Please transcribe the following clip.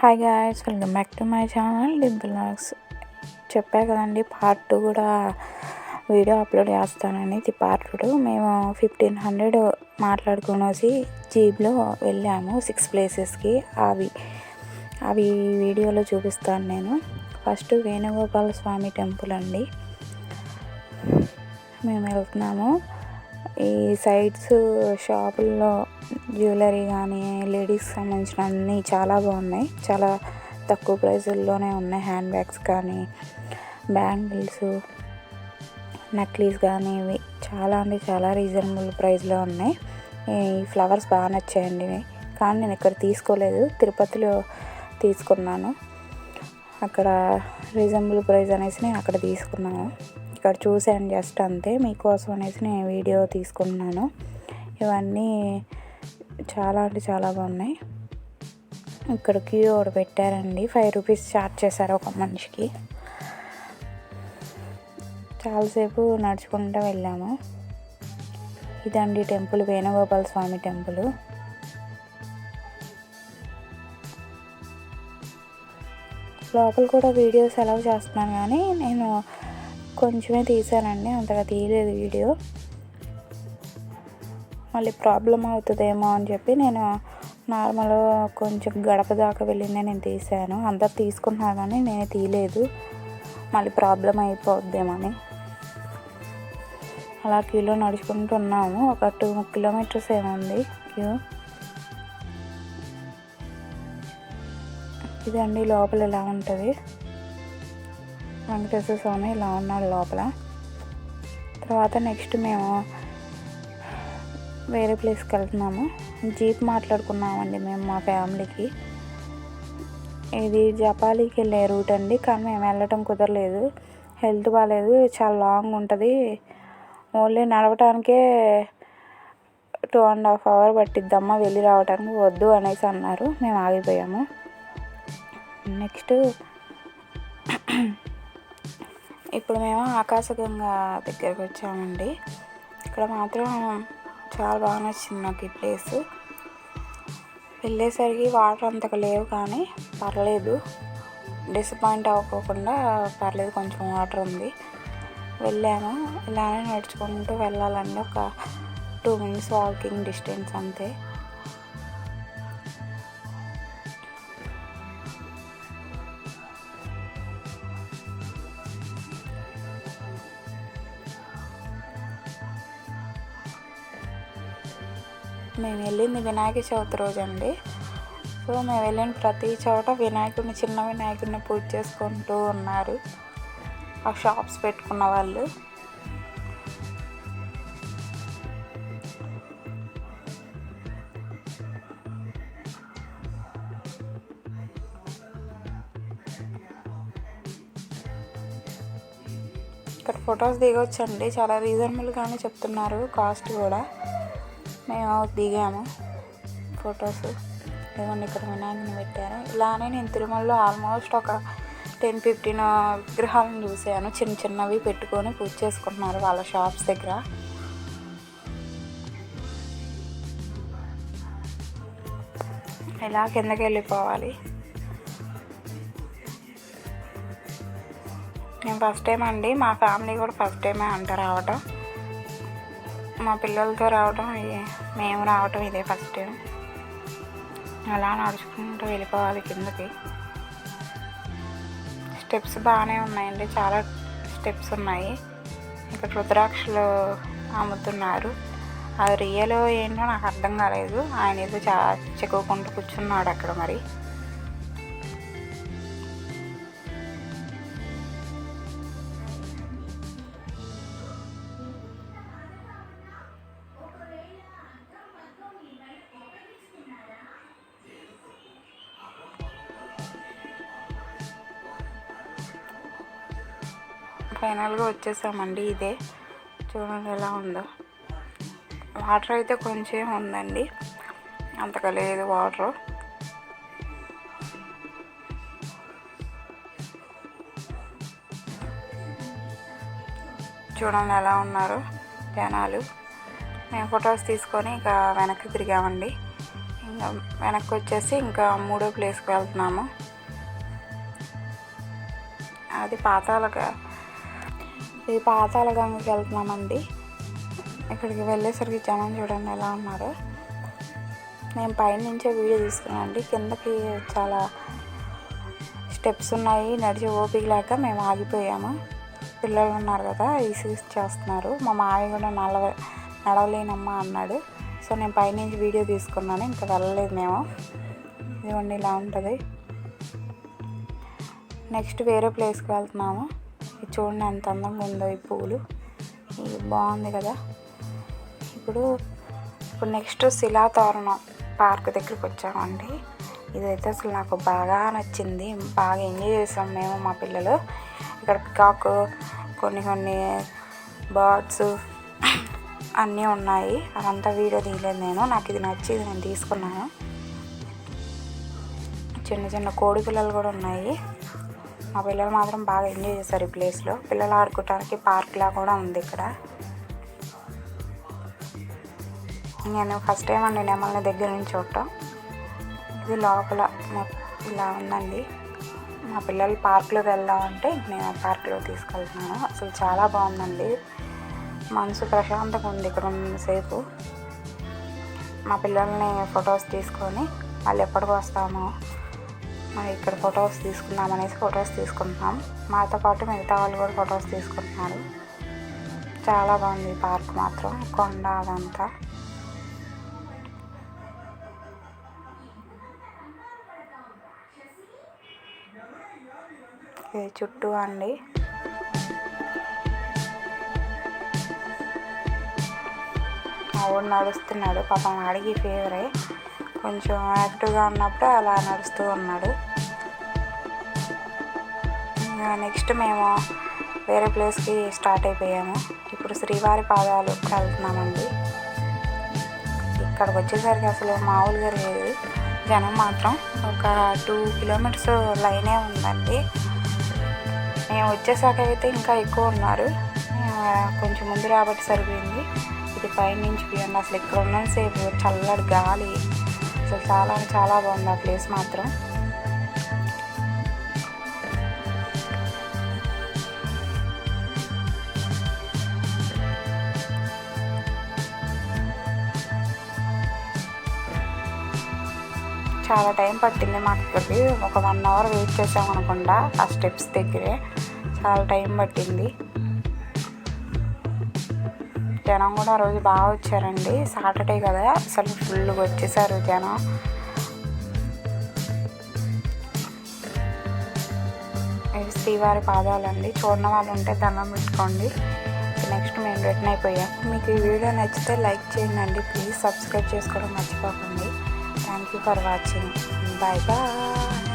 Hi guys welcome back to my channel Dimple చెప్పా కదండి part two కూడా video upload చేస్తానని ఇది పార్ట్ టూ మేము ఫిఫ్టీన్ హండ్రెడ్ మాట్లాడుకునేసి జీప్లో వెళ్ళాము సిక్స్ ప్లేసెస్కి అవి అవి వీడియోలో చూపిస్తాను నేను. ఫస్ట్ వేణుగోపాల స్వామి టెంపుల్ అండి. మేము వెళ్తున్నాము. ఈ సైడ్స్ షాపుల్లో జ్యువెలరీ కానీ లేడీస్కి సంబంధించిన అన్నీ చాలా బాగున్నాయి. చాలా తక్కువ ప్రైజుల్లోనే ఉన్నాయి. హ్యాండ్ బ్యాగ్స్ కానీ బ్యాంగిల్స్ నక్లీస్ కానీ ఇవి చాలా అంటే చాలా రీజనబుల్ ప్రైస్లో ఉన్నాయి. ఈ ఫ్లవర్స్ బాగా నచ్చాయండి. కానీ నేను ఇక్కడ తీసుకోలేదు. తిరుపతిలో తీసుకున్నాను. అక్కడ రీజనబుల్ ప్రైస్ అనేసి నేను అక్కడ తీసుకున్నాను. ఇక్కడ చూశాను జస్ట్ అంతే. మీకోసం అనేసి నేను వీడియో తీసుకుంటున్నాను. ఇవన్నీ చాలా అంటే చాలా బాగున్నాయి. ఇక్కడ క్యూ ఒకటి పెట్టారండి. ఫైవ్ రూపీస్ ఛార్జ్ చేశారు ఒక మనిషికి. చాలాసేపు నడుచుకుంటూ వెళ్ళాము. ఇదండి టెంపుల్ వేణుగోపాల స్వామి టెంపుల్. లోపల కూడా వీడియోస్ అలౌ చేస్తున్నాను కానీ నేను కొంచెమే తీసానండి అంతగా తీయలేదు వీడియో. మళ్ళీ ప్రాబ్లం అవుతుందేమో అని చెప్పి నేను నార్మల్ కొంచెం గడప దాకా వెళ్ళిందే నేను తీసాను. అందరు తీసుకుంటున్నారు కానీ నేను తీయలేదు. మళ్ళీ ప్రాబ్లం అయిపోద్దేమని. అలా క్యూలో నడుచుకుంటున్నాము. ఒక టూ కిలోమీటర్స్ ఏముంది క్యూ? ఇదండి లోపల ఎలా ఉంటుంది? వెంకటేశ్వర స్వామి ఇలా ఉన్నాడు లోపల. తర్వాత నెక్స్ట్ మేము వేరే ప్లేస్కి వెళ్తున్నాము. జీప్ మాట్లాడుకున్నామండి మేము మా ఫ్యామిలీకి. ఇది జపాలీకి వెళ్ళే రూట్ అండి కానీ మేము వెళ్ళటం కుదరలేదు. హెల్త్ బాగాలేదు చాలా లాంగ్ ఉంటుంది. ఓన్లీ నడవటానికే టూ అండ్ హాఫ్ అవర్ పట్టిద్దమ్మా వెళ్ళి రావడానికి వద్దు అనేసి అన్నారు. మేము ఆగిపోయాము. నెక్స్ట్ ఇప్పుడు మేము ఆకాశగంగా దగ్గరకు వచ్చామండి. ఇక్కడ మాత్రం చాలా బాగా నచ్చింది నాకు ఈ ప్లేస్. వెళ్ళేసరికి వాటర్ అంతగా లేవు కానీ పర్లేదు. డిసప్పాయింట్ అవ్వకోకుండా పర్లేదు కొంచెం వాటర్ ఉంది. వెళ్ళాము. ఇలానే నడుచుకుంటూ వెళ్ళాలండి. ఒక టూ మినిట్స్ వాకింగ్ డిస్టెన్స్ అంతే. మేము వెళ్ళింది వినాయక చవితి రోజు అండి సో మేము వెళ్ళిన ప్రతి చోట వినాయకుడిని చిన్న వినాయకుడిని పూజ చేసుకుంటూ ఉన్నారు. ఆ షాప్స్ పెట్టుకున్న వాళ్ళు. ఇక్కడ ఫొటోస్ దిగొచ్చండి. చాలా రీజనబుల్గానే చెప్తున్నారు. కాస్ట్ కూడా. మేము దిగాము ఫొటోస్. ఇదిగోండి ఇక్కడ వినాయకుని పెట్టారు. ఇలానే నేను తిరుమలలో ఆల్మోస్ట్ ఒక టెన్ ఫిఫ్టీన్ విగ్రహాలను చూసాను చిన్న చిన్నవి పెట్టుకొని పూజ చేసుకుంటున్నారు వాళ్ళ షాప్స్ దగ్గర. ఇలా కిందకి వెళ్ళిపోవాలి. నేను ఫస్ట్ టైం అండి. మా ఫ్యామిలీ కూడా ఫస్ట్ టైమే అంట రావటం. మా పిల్లలతో రావడం మేము రావటం ఇదే ఫస్ట్ అలా నడుచుకుంటూ వెళ్ళిపోవాలి కిందకి. స్టెప్స్ బాగానే ఉన్నాయండి చాలా స్టెప్స్ ఉన్నాయి. ఇక్కడ రుద్రాక్షలు అమ్ముతున్నారు. అది రియల్ ఏంటో నాకు అర్థం కాలేదు. ఆయన ఏదో చా చెక్కుకుంటూ కూర్చున్నాడు అక్కడ మరి. ఫైనల్గా వచ్చేసామండి ఇదే. చూడండి ఎలా ఉందో. వాటర్ అయితే కొంచెం ఉందండి. అంతగా లేదు వాటర్. చూడండి ఎలా ఉన్నారు జనాలు. మేము ఫొటోస్ తీసుకొని ఇంకా వెనక్కి తిరిగామండి. ఇంకా వెనక్కి వచ్చేసి ఇంకా మూడో ప్లేస్కి వెళ్తున్నాము. అది పాతాలగా ఇది పాతాల గంగకి వెళ్తున్నామండి. ఇక్కడికి వెళ్ళేసరికి జనం చూడండి ఎలా ఉన్నారు. నేను పైనుంచే వీడియో తీసుకున్నానండి. కిందకి చాలా స్టెప్స్ ఉన్నాయి. నడిచే ఓపిక లేక మేము ఆగిపోయాము. పిల్లలు ఉన్నారు కదా ఈసీ చేస్తున్నారు. మా మావి కూడా నడవ నడవలేనమ్మా అన్నాడు. సో నేను పైనుంచి వీడియో తీసుకున్నాను. ఇంకా వెళ్ళలేదు మేము. ఇదిగోండి ఇలా ఉంటుంది. నెక్స్ట్ వేరే ప్లేస్కి వెళ్తున్నాము. చూడండి ఎంత అందంగా ఉందో ఈ పూలు. ఇది బాగుంది కదా. ఇప్పుడు ఇప్పుడు నెక్స్ట్ శిలాతోరణం పార్క్ దగ్గరికి వచ్చామండి. ఇదైతే అసలు నాకు బాగా నచ్చింది. బాగా ఎంజాయ్ చేసాం మేము మా పిల్లలు. ఇక్కడ పికాక్ కొన్ని కొన్ని బర్డ్స్ అన్నీ ఉన్నాయి. అదంతా వీడియో తీయలేదు నేను. నాకు ఇది నచ్చి ఇది నేను తీసుకున్నాను. చిన్న చిన్న కోడి పిల్లలు కూడా ఉన్నాయి. మా పిల్లలు మాత్రం బాగా ఎంజాయ్ చేశారు ఈ ప్లేస్లో పిల్లలు ఆడుకోవడానికి పార్క్లా కూడా ఉంది ఇక్కడ. నేను ఫస్ట్ టైం అండి నెమల్ని దగ్గర నుంచి చూడటం. ఇది లోపల ఇలా ఉందండి. మా పిల్లలు పార్క్లోకి వెళ్దామంటే నేను పార్క్లో తీసుకెళ్తున్నాను. అసలు చాలా బాగుందండి. మనసు ప్రశాంతంగా ఉంది ఇక్కడ సేపు మా పిల్లల్ని ఫొటోస్ తీసుకొని మళ్ళీ ఎప్పటికి వస్తామో ఇక్కడ ఫొటోస్ తీసుకుందాం అనేసి ఫొటోస్ తీసుకుంటున్నాం. మాతో పాటు మిగతా వాళ్ళు కూడా ఫొటోస్ తీసుకుంటున్నారు. చాలా బాగుంది పార్క్ మాత్రం కొండ అదంతా. ఇది చుట్టూ అండి. మా వాడు నడుస్తున్నాడు పాపం అడిగి ఫేవరే కొంచెం యాక్టివ్గా ఉన్నప్పుడు అలా నడుస్తూ ఉన్నాడు. నెక్స్ట్ మేము వేరే ప్లేస్కి స్టార్ట్ అయిపోయాము. ఇప్పుడు శ్రీవారి పాదాలు వెళ్తున్నామండి. ఇక్కడికి వచ్చేసరికి అసలు మామూలుగా లేదు. జనం మాత్రం ఒక టూ కిలోమీటర్స్ లైనే ఉందండి. మేము వచ్చేసాక అయితే ఇంకా ఎక్కువ ఉన్నారు. కొంచెం ముందు రాబట్టి సరిపోయింది. ఇది పైనుంచి పోయండి అసలు ఇక్కడ ఉన్నంతసేపు చల్లటి గాలి. అసలు చాలా చాలా బాగుంది ఆ ప్లేస్ మాత్రం. చాలా టైం పట్టింది మాకు ఇక్కడికి ఒక వన్ అవర్ వెయిట్ చేసాం అనుకుండా ఆ స్టెప్స్ దగ్గరే. చాలా టైం పట్టింది. జనం కూడా ఆ రోజు బాగా వచ్చారండి. సాటర్డే కదా అసలు ఫుల్గా వచ్చేసారు జనం. ఇవి శ్రీవారి పాదాలండి చూడని వాళ్ళు ఉంటే దండం పెట్టుకోండి. నెక్స్ట్ మేము రిటర్న్ అయిపోయాం. మీకు ఈ వీడియో నచ్చితే లైక్ చేయండి. ప్లీజ్ సబ్స్క్రైబ్ చేసుకోవడం మర్చిపోకండి. Thank you for watching bye bye